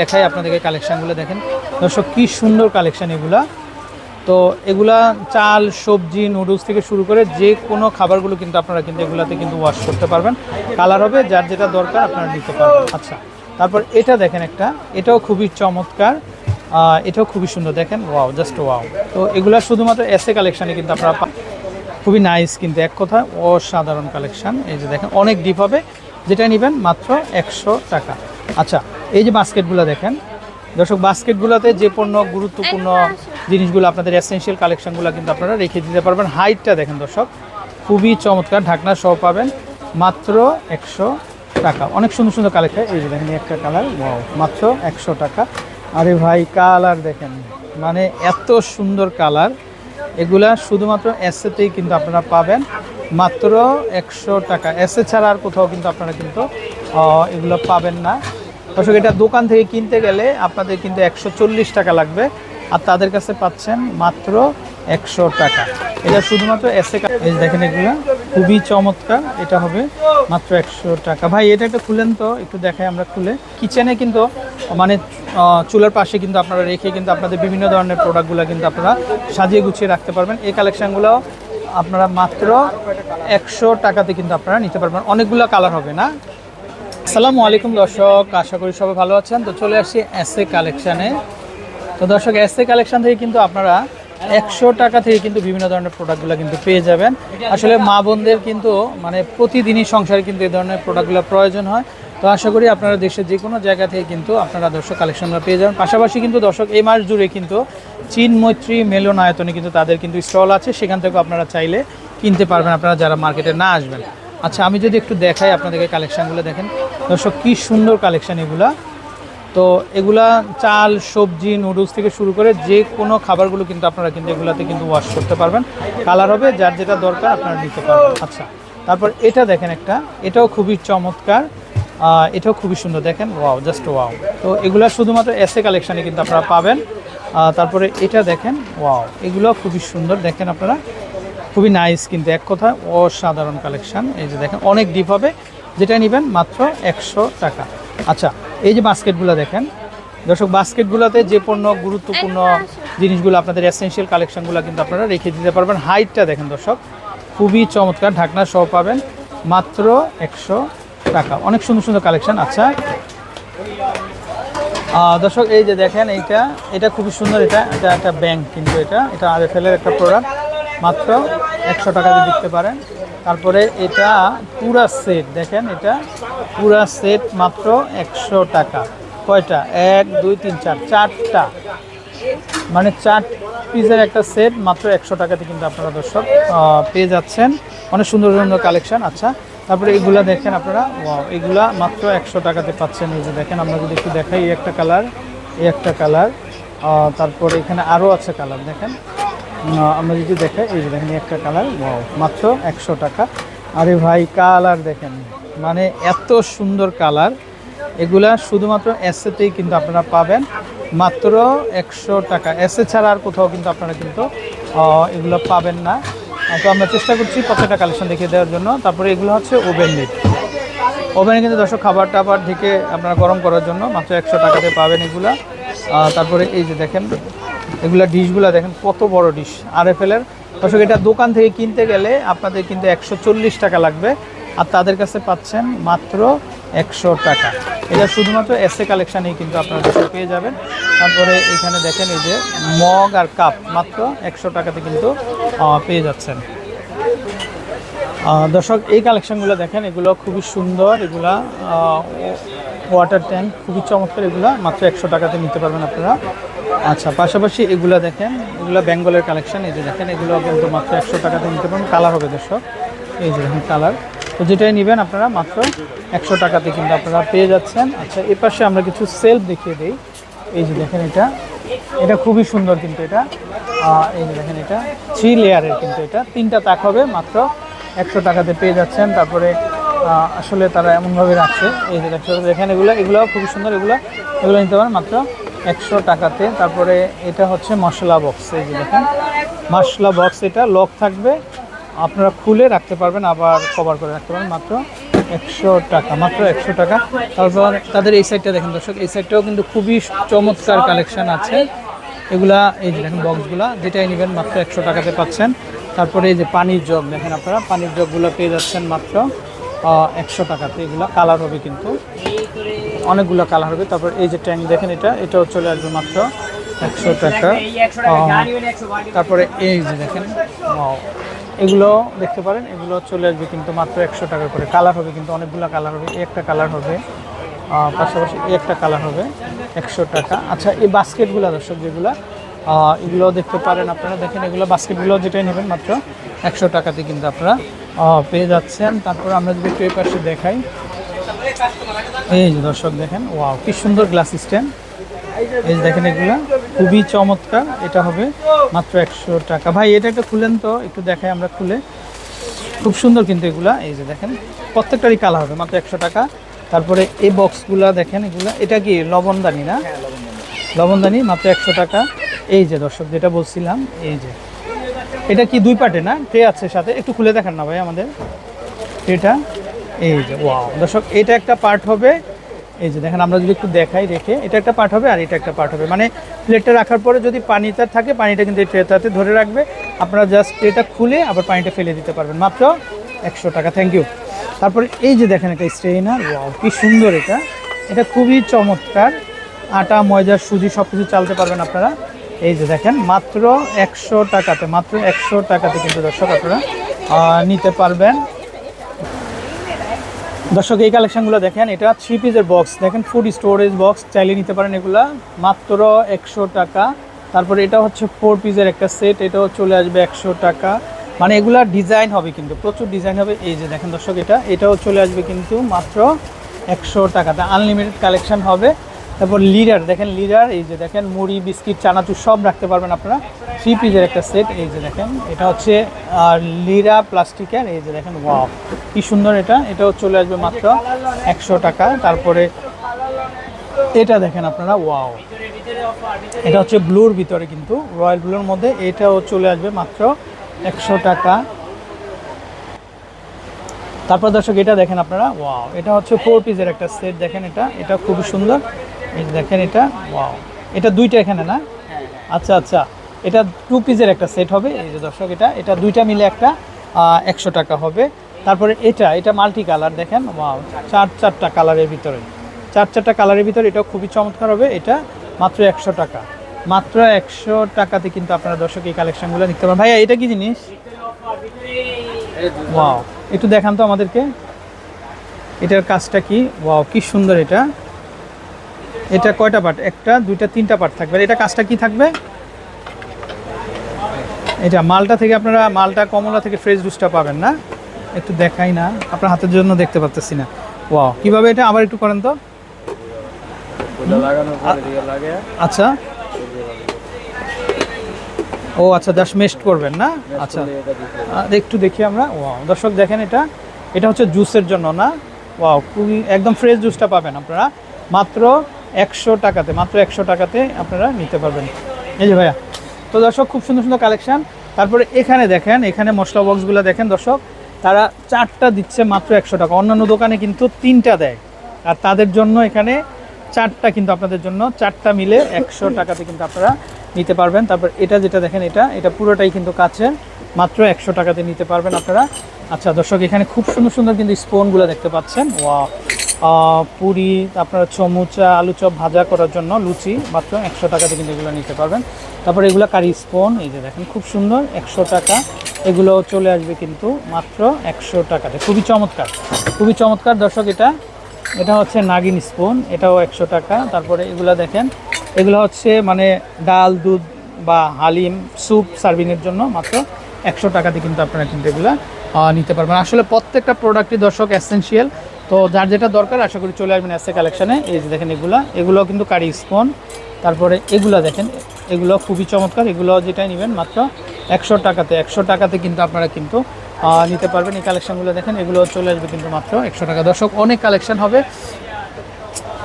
দেখাই আপনাদেরকে কালেকশানগুলো দেখেন। দর্শক, কি সুন্দর কালেকশান এগুলা। তো এগুলা চাল, সবজি নুডলস থেকে শুরু করে যে কোনো খাবারগুলো কিন্তু আপনারা কিন্তু এগুলাতে কিন্তু ওয়াশ করতে পারবেন। কালার হবে, যার যেটা দরকার আপনারা নিতে পারবেন। আচ্ছা তারপর এটা দেখেন একটা। এটাও খুবই চমৎকার। এটাও খুবই সুন্দর। দেখেন ওয়াও জাস্ট ওয়াও তো এগুলা শুধুমাত্র এসে কালেকশানে কিন্তু আপনারা খুবই নাইস কিন্তু এক কথা, অসাধারণ কালেকশান এই যে দেখেন, অনেক ডিপ হবে। যেটা নেবেন মাত্র একশো টাকা। আচ্ছা এই যে বাস্কেটগুলো দেখেন দর্শক বাস্কেটগুলোতে যে পণ্য গুরুত্বপূর্ণ জিনিসগুলো আপনাদের এসেনশিয়াল কালেকশনগুলো কিন্তু আপনারা রেখে দিতে পারবেন। হাইটটা দেখেন দর্শক খুবই চমৎকার ঢাকনা সহ পাবেন মাত্র একশো টাকা। অনেক সুন্দর সুন্দর কালেকশন এই যে দেখেন একটা কালার মাত্র একশো টাকা। আরে ভাই কালার দেখেন মানে এত সুন্দর কালার এগুলা শুধুমাত্র এসেতেই কিন্তু আপনারা পাবেন মাত্র একশো টাকা। এসে ছাড়া আর কোথাও কিন্তু আপনারা কিন্তু এগুলো পাবেন না। দর্শক, এটা দোকান থেকে কিনতে গেলে আপনাদের কিন্তু একশো চল্লিশ টাকা লাগবে। আর তাদের কাছে পাচ্ছেন মাত্র একশো টাকা। এটা শুধুমাত্র এসে এই দেখেন এগুলো, খুবই চমৎকার। এটা হবে মাত্র একশো টাকা। ভাই, এটা একটা খুলেন তো, একটু দেখাই আমরা খুলে। কিচেনে কিন্তু মানে চুলার পাশে কিন্তু আপনারা রেখে কিন্তু আপনাদের বিভিন্ন ধরনের প্রোডাক্টগুলো কিন্তু আপনারা সাজিয়ে গুছিয়ে রাখতে পারবেন। এই কালেকশানগুলো আপনারা মাত্র একশো টাকাতে কিন্তু আপনারা নিতে পারবেন। অনেকগুলো কালার হবে না? আসসালামু আলাইকুম দর্শক, আশা করি সবাই ভালো আছেন। তো চলে আসছি এস এ। কালেকশানে তো দর্শক এস এ কালেকশান থেকে কিন্তু আপনারা একশো টাকা থেকে কিন্তু বিভিন্ন ধরনের প্রোডাক্টগুলো কিন্তু পেয়ে যাবেন। আসলে মা বোনদের কিন্তু মানে প্রতিদিনই সংসারে কিন্তু এই ধরনের প্রোডাক্টগুলো প্রয়োজন হয়। তো আশা করি আপনারা দেশের যে কোনো জায়গা থেকে কিন্তু আপনারা দর্শক কালেকশনগুলো পেয়ে যাবেন। পাশাপাশি কিন্তু দর্শক, এই মাস জুড়ে কিন্তু চীন মৈত্রী মেলন আয়তনে কিন্তু তাদের কিন্তু স্টল আছে। সেখান থেকেও আপনারা চাইলে কিনতে পারবেন। আপনারা যারা মার্কেটে না আসবেন। আচ্ছা আমি যদি একটু দেখাই আপনাদেরকে কালেকশানগুলো দেখেন। দর্শক, কি সুন্দর কালেকশান এগুলা। তো এগুলা চাল, সবজি নুডলস থেকে শুরু করে যে কোনো খাবারগুলো কিন্তু আপনারা কিন্তু এগুলাতে কিন্তু ওয়াশ করতে পারবেন। কালার হবে, যার যেটা দরকার আপনারা নিতে পারবেন। আচ্ছা তারপর এটা দেখেন একটা। এটাও খুবই চমৎকার। এটাও খুবই সুন্দর। দেখেন ওয়াও জাস্ট ওয়াও তো এগুলা শুধুমাত্র এসে কালেকশানে কিন্তু আপনারা পাবেন। তারপরে এটা দেখেন ওয়াও এগুলো খুবই সুন্দর। দেখেন আপনারা খুবই নাইস কিন্তু এক কথা অসাধারণ কালেকশন এই যে দেখেন অনেক ডিপ হবে। যেটা নেবেন মাত্র একশো টাকা। আচ্ছা এই যে বাস্কেটগুলো দেখেন। দর্শক বাস্কেটগুলোতে যে পণ্য গুরুত্বপূর্ণ জিনিসগুলো আপনাদের এসেনশিয়াল কালেকশনগুলো কিন্তু আপনারা রেখে দিতে পারবেন। হাইটটা দেখেন দর্শক খুবই চমৎকার। ঢাকনা সহ পাবেন মাত্র একশো টাকা। অনেক সুন্দর সুন্দর কালেকশন আচ্ছা দর্শক এই যে দেখেন এইটা এটা খুবই সুন্দর এটা। এটা একটা ব্যাংক কিন্তু এটা। এটা আর একটা প্রোডাক্ট মাত্র একশো টাকা দিয়ে দিতে পারেন। তারপরে এটা পুরা সেট, দেখেন এটা পুরা সেট মাত্র একশো টাকা। কয়টা? এক, দুই, তিন, চার, চারটা। মানে চার পিসের একটা সেট মাত্র একশো টাকাতে কিন্তু আপনারা দর্শক পেয়ে যাচ্ছেন। অনেক সুন্দর সুন্দর কালেকশন। আচ্ছা তারপরে এগুলা দেখেন আপনারা। এগুলা মাত্র একশো টাকাতে পাচ্ছেন। এই যে দেখেন, আমরা যদি একটু দেখাই এই একটা কালার, এই একটা কালার। তারপরে এখানে আরও আছে কালার, দেখেন। আমরা যদি দেখে, এই যে দেখেন, একটা কালার মাত্র একশো টাকা। আরে ভাই কালার দেখেন মানে এত সুন্দর কালার এগুলা শুধুমাত্র এসেতেই কিন্তু আপনারা পাবেন, মাত্র একশো টাকা। এসে ছাড়া আর কোথাও কিন্তু আপনারা কিন্তু এগুলো পাবেন না। তো আমরা চেষ্টা করছি প্রত্যেকটা কালেকশন দেখিয়ে দেওয়ার জন্য। তারপরে এগুলো হচ্ছে ওভেন মিট ওভেনে কিন্তু দর্শক, খাবার টাবার ঢেকে আপনারা গরম করার জন্য মাত্র একশো টাকাতে পাবেন এগুলা। তারপরে এই যে দেখেন এগুলা ডিশগুলা দেখেন, কত বড় ডিশ। আর এফ এর। দর্শক, এটা দোকান থেকে কিনতে গেলে আপনাদের কিন্তু একশো চল্লিশ টাকা লাগবে। আর তাদের কাছে পাচ্ছেন মাত্র একশো টাকা। এটা শুধুমাত্র এসে কালেকশানেই কিন্তু আপনারা দর্শক পেয়ে যাবেন। তারপরে এখানে দেখেন এই যে মগ আর কাপ, মাত্র একশো টাকাতে কিন্তু পেয়ে যাচ্ছেন। দর্শক, এই কালেকশনগুলো দেখেন, এগুলো খুবই সুন্দর। এগুলা ওয়াটার ট্যাঙ্ক খুবই চমৎকার এগুলো, মাত্র একশো টাকাতে নিতে পারবেন আপনারা। আচ্ছা পাশাপাশি এগুলো দেখেন, এগুলো বেঙ্গলের কালেকশন এই যে দেখেন, এগুলো কিন্তু মাত্র একশো টাকাতে নিতে পারবেন। কালার হবে দর্শক, এই যে দেখেন কালার তো যেটাই নেবেন আপনারা, মাত্র একশো টাকাতে কিন্তু আপনারা পেয়ে যাচ্ছেন। আচ্ছা এ পাশে আমরা কিছু সেলফ দেখিয়ে দিই। এই যে দেখেন এটা এটা খুবই সুন্দর কিন্তু এটা। এই যে দেখেন এটা থ্রি লেয়ারের কিন্তু এটা। তিনটা তাক হবে, মাত্র একশো টাকাতে পেয়ে যাচ্ছেন। তারপরে আসলে তারা এমনভাবে রাখছে। এই যে দেখছ দেখেন এগুলো এগুলো খুবই সুন্দর, এগুলো এগুলো নিতে পারেন মাত্র একশো টাকাতে। তারপরে এটা হচ্ছে মশলা বক্স এই যে দেখেন। মশলা বক্স এটা লক থাকবে। আপনারা খুলে রাখতে পারবেন, আবার কভার করে রাখতে পারবেন, মাত্র একশো টাকা, মাত্র একশো টাকা। তারপর তাদের এই সাইডটা দেখেন দর্শক, এই সাইডটাও কিন্তু খুবই চমৎকার কালেকশন আছে। এগুলা, এই যে দেখেন বক্সগুলা যেটাই নেবেন মাত্র একশো টাকাতে পাচ্ছেন। তারপরে এই যে পানির জগ দেখেন আপনারা, পানির জগগুলো পেয়ে যাচ্ছেন মাত্র একশো টাকাতে এগুলো কালার হবে কিন্তু। অনেকগুলো কালার হবে। তারপর এই যে ট্যাঙ্ক দেখেন এটা, এটাও চলে আসবে মাত্র একশো টাকা। তারপরে এই যে দেখেন এগুলো দেখতে পারেন, এগুলো চলে আসবে কিন্তু মাত্র একশো টাকা করে। কালার হবে কিন্তু, অনেকগুলো কালার হবে একটা কালার হবে। পাশাপাশি একটা কালার হবে, একশো টাকা। আচ্ছা এই বাস্কেটগুলো দর্শক, যেগুলো এগুলো দেখতে পারেন আপনারা। দেখেন, এগুলো বাস্কেটগুলো যেটাই নেবেন মাত্র একশো টাকাতে কিন্তু আপনারা পেয়ে যাচ্ছেন। তারপর আমরা যদি একটু এই পাশে দেখাই। এই যে দর্শক দেখেন ওয়াও কি সুন্দর গ্লাস স্ট্যান্ড। এই যে দেখেন এগুলো খুবই চমৎকার। এটা হবে মাত্র একশো টাকা। ভাই এটা একটা খুলেন তো একটু দেখাই আমরা খুলে। খুব সুন্দর কিন্তু এগুলা। এই যে দেখেন প্রত্যেকটারই কালার হবে মাত্র একশো টাকা। তারপরে এই বক্সগুলা দেখেন এগুলা। এটা কি লবণদানি না? লবণদানি মাত্র একশো টাকা। এই যে দর্শক যেটা বলছিলাম এই যে। এটা কি দুই পার্টে না? ট্রে আছে সাথে। একটু খুলে দেখান না ভাই আমাদের। এটা এই যে ওয়াও দর্শক, এটা একটা পার্ট হবে। এই যে দেখেন, আমরা যদি একটু দেখাই রেখে এটা একটা পার্ট হবে আর এটা একটা পার্ট হবে। মানে প্লেটটা রাখার পরে যদি পানিটা থাকে, পানিটা কিন্তু এই ট্রেটাতে ধরে রাখবে। আপনারা জাস্ট ট্রেটা খুলে আবার পানিটা ফেলে দিতে পারবেন। মাত্র একশো টাকা। থ্যাংক ইউ তারপরে এই যে দেখেন, একটা স্ট্রেনার ওয়াও কি সুন্দর এটা। এটা খুবই চমৎকার। আটা, ময়দা, সুজি সব কিছু চালতে পারবেন আপনারা। এই যে দেখেন, মাত্র একশো টাকাতে, মাত্র একশো টাকাতে কিন্তু দর্শক আপনারা নিতে পারবেন। দর্শক, এই কালেকশনগুলো দেখেন, এটা থ্রি পিসের বক্স দেখেন ফুড স্টোরেজ বক্স চাইলে নিতে পারেন এগুলা। মাত্র একশো টাকা। তারপরে এটা হচ্ছে ফোর পিসের একটা সেট এটাও চলে আসবে একশো টাকা। মানে এগুলা ডিজাইন হবে কিন্তু, প্রচুর ডিজাইন হবে। এই যে দেখেন দর্শক, এটা, এটাও চলে আসবে কিন্তু মাত্র একশো টাকাতে আনলিমিটেড কালেকশন হবে। তারপর লিডার দেখেন লিডার এই যে দেখেন, মুড়ি, বিস্কিট, চানাচুর সব রাখতে পারবেন আপনারা। থ্রি পিসের একটা সেট এই যে দেখেন, এটা হচ্ছে লিরা প্লাস্টিকের এই যে দেখেন ওয়াও কি সুন্দর এটা। এটাও চলে আসবে মাত্র একশো টাকা। তারপরে এটা দেখেন আপনারা ওয়াও এটা হচ্ছে ব্লুর ভিতরে কিন্তু রয়্যাল ব্লুর মধ্যে, এটাও চলে আসবে মাত্র একশো টাকা। তারপর দর্শক, এটা দেখেন আপনারা ওয়াও এটা হচ্ছে ফোর পিসের একটা সেট দেখেন এটা এটা খুবই সুন্দর। এই দেখেন এটা ওয়াও। এটা দুইটা এখানে না? আচ্ছা আচ্ছা। এটা টু পিসের একটা সেট হবে। এই যে দর্শক এটা এটা দুইটা মিলে একটা একশো টাকা হবে। তারপরে এটা এটা মাল্টি কালার দেখেন। ওয়াও চার চারটা কালারের ভিতরে। চার চারটা কালারের ভিতরে এটাও খুবই চমৎকার হবে। এটা মাত্র একশো টাকা। মাত্র একশো টাকাতে কিন্তু আপনারা দর্শক এই কালেকশনগুলো নিতে পারেন ভাইয়া এটা কি জিনিস? ওয়াও। একটু দেখান তো আমাদেরকে। এটার কাজটা কি? ওয়াও কি সুন্দর এটা। এটা কয়টা পার্ট একটা দুইটা তিনটা পার্ট থাকবে। এটা কাজটা কি থাকবে? এটা মালটা থেকে আপনারা মালটা কমলা থেকে ফ্রেশ জুসটা পাবেন না? একটু দেখাই না। আপনার হাতের জন্য দেখতে পাচ্ছি না। ওয়াও কীভাবে এটা? আবার একটু করেন তো। আচ্ছা। ও আচ্ছা দাস মেস্ট করবেন না? আচ্ছা। আর একটু দেখি আমরা। ওয়াও দর্শক দেখেন এটা। এটা হচ্ছে জুসের জন্য না? ওয়াও খুবই একদম ফ্রেশ জুসটা পাবেন আপনারা। মাত্র একশো টাকাতে, মাত্র একশো টাকাতে আপনারা নিতে পারবেন। এই যে ভাইয়া, তো দর্শক, খুব সুন্দর সুন্দর কালেকশন। তারপরে এখানে দেখেন, এখানে মশলা বক্সগুলো দেখেন দর্শক, তারা চারটা দিচ্ছে মাত্র একশো টাকা। অন্যান্য দোকানে কিন্তু তিনটা দেয়। আর তাদের জন্য এখানে চারটা কিন্তু আপনাদের জন্য, চারটা মিলে একশো টাকাতে কিন্তু আপনারা নিতে পারবেন। তারপর এটা যেটা দেখেন, এটা এটা পুরোটাই কিন্তু কাছের মাত্র একশো টাকাতে নিতে পারবেন আপনারা। আচ্ছা দর্শক, এখানে খুব সুন্দর সুন্দর কিন্তু স্পুনগুলো দেখতে পাচ্ছেন। ওয়া পুরি, আপনারা চমুচা আলু চপ ভাজা করার জন্য লুচি, মাত্র একশো টাকাতে কিন্তু এগুলো নিতে পারবেন। তারপর এগুলো কারি স্পুন, এই যে দেখেন, খুব সুন্দর, একশো টাকা। এগুলো চলে আসবে কিন্তু মাত্র একশো টাকাতে খুবই চমৎকার খুবই চমৎকার। দর্শক, এটা এটা হচ্ছে নাগিন স্পুন, এটাও একশো টাকা। তারপরে এগুলো দেখেন, এগুলো হচ্ছে মানে ডাল, দুধ বা হালিম স্যুপ সার্ভিংয়ের জন্য মাত্র একশো টাকাতে কিন্তু আপনারা কিন্তু এগুলো নিতে পারবেন। আসলে প্রত্যেকটা প্রোডাক্টই দর্শক এসেন্সিয়াল তো যার যেটা দরকার, আশা করি চলে আসবেন এসে কালেকশানে এই যে দেখেন এগুলো এগুলো কিন্তু কারি স্পুন। তারপরে এগুলো দেখেন, এগুলো খুবই চমৎকার। এগুলো যেটাই নেবেন, মাত্র একশো টাকাতে একশো টাকাতে কিন্তু আপনারা কিন্তু নিতে পারবেন। এই কালেকশনগুলো দেখেন, এগুলো চলে আসবে কিন্তু মাত্র একশো টাকা। দর্শক, অনেক কালেকশান হবে।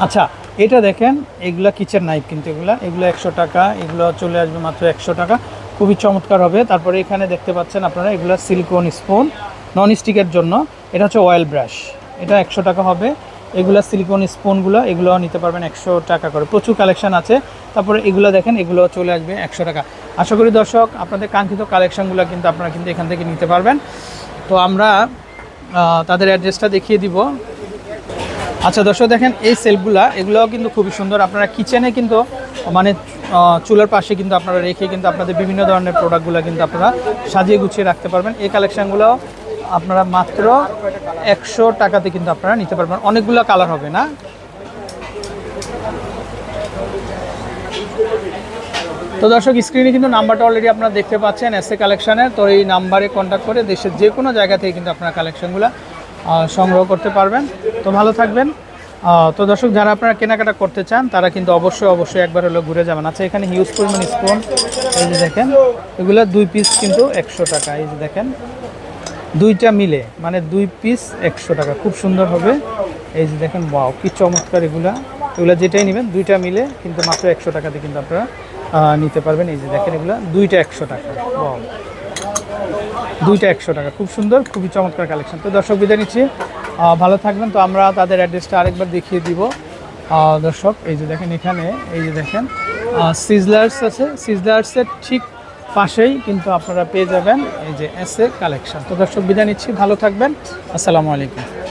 আচ্ছা এটা দেখেন, এগুলা কিচেন নাইফ কিন্তু এগুলা। এগুলো একশো টাকা, এগুলো চলে আসবে মাত্র একশো টাকা। খুবই চমৎকার হবে। তারপরে এখানে দেখতে পাচ্ছেন আপনারা, এগুলো সিলিকন স্পুন নন স্টিকের জন্য। এটা হচ্ছে অয়েল ব্রাশ এটা একশো টাকা হবে। এগুলো সিলিকন স্পুনগুলো এগুলো নিতে পারবেন একশো টাকা করে। প্রচুর কালেকশন আছে। তারপরে এগুলো দেখেন, এগুলো চলে আসবে একশো টাকা। আশা করি দর্শক, আপনাদের কাঙ্ক্ষিত কালেকশনগুলো কিন্তু আপনারা কিন্তু এখান থেকে নিতে পারবেন। তো আমরা তাদের অ্যাড্রেসটা দেখিয়ে দিব। আচ্ছা দর্শক, দেখেন এই সেলফগুলা এগুলোও কিন্তু খুবই সুন্দর। আপনারা কিচেনে কিন্তু মানে চুলার পাশে কিন্তু আপনারা রেখে কিন্তু আপনাদের বিভিন্ন ধরনের প্রোডাক্টগুলো কিন্তু আপনারা সাজিয়ে গুছিয়ে রাখতে পারবেন। এই কালেকশানগুলো আপনারা মাত্র একশো টাকাতে কিন্তু আপনারা নিতে পারবেন। অনেকগুলো কালার হবে না? তো দর্শক স্ক্রিনে কিন্তু নাম্বারটা অলরেডি আপনারা দেখতে পাচ্ছেন এস এ কালেকশানের তো এই নাম্বারে কন্ট্যাক্ট করে দেশের যে কোনো জায়গা থেকে কিন্তু আপনারা কালেকশানগুলো সংগ্রহ করতে পারবেন। তো ভালো থাকবেন। তো দর্শক, যারা আপনারা কেনাকাটা করতে চান, তারা কিন্তু অবশ্যই অবশ্যই একবার হলো ঘুরে যাবেন। আচ্ছা এখানে হিউজ পরিমাণ স্পুন এই যে দেখেন, এগুলো দুই পিস কিন্তু একশো টাকা, এই যে দেখেন। দুইটা মিলে মানে দুই পিস একশো টাকা। খুব সুন্দর হবে। এই যে দেখেন বাও কি চমৎকার এগুলা। এগুলা যেটাই নেবেন, দুইটা মিলে কিন্তু মাত্র একশো টাকাতে কিন্তু আপনারা নিতে পারবেন। এই যে দেখেন এগুলা, দুইটা একশো টাকা। বাও দুইটা একশো টাকা। খুব সুন্দর, খুবই চমৎকার কালেকশন তো দর্শক, বিদায় নিচ্ছি। ভালো থাকবেন। তো আমরা তাদের অ্যাড্রেসটা আরেকবার দেখিয়ে দিব। দর্শক, এই যে দেখেন এখানে, এই যে দেখেন সিজলার্স আছে। সিজলার্সের ঠিক পাশেই কিন্তু আপনারা পেয়ে যাবেন এই যে এস কালেকশন তো দর্শক, বিদায় নিচ্ছি। ভালো থাকবেন। আসসালামু আলাইকুম।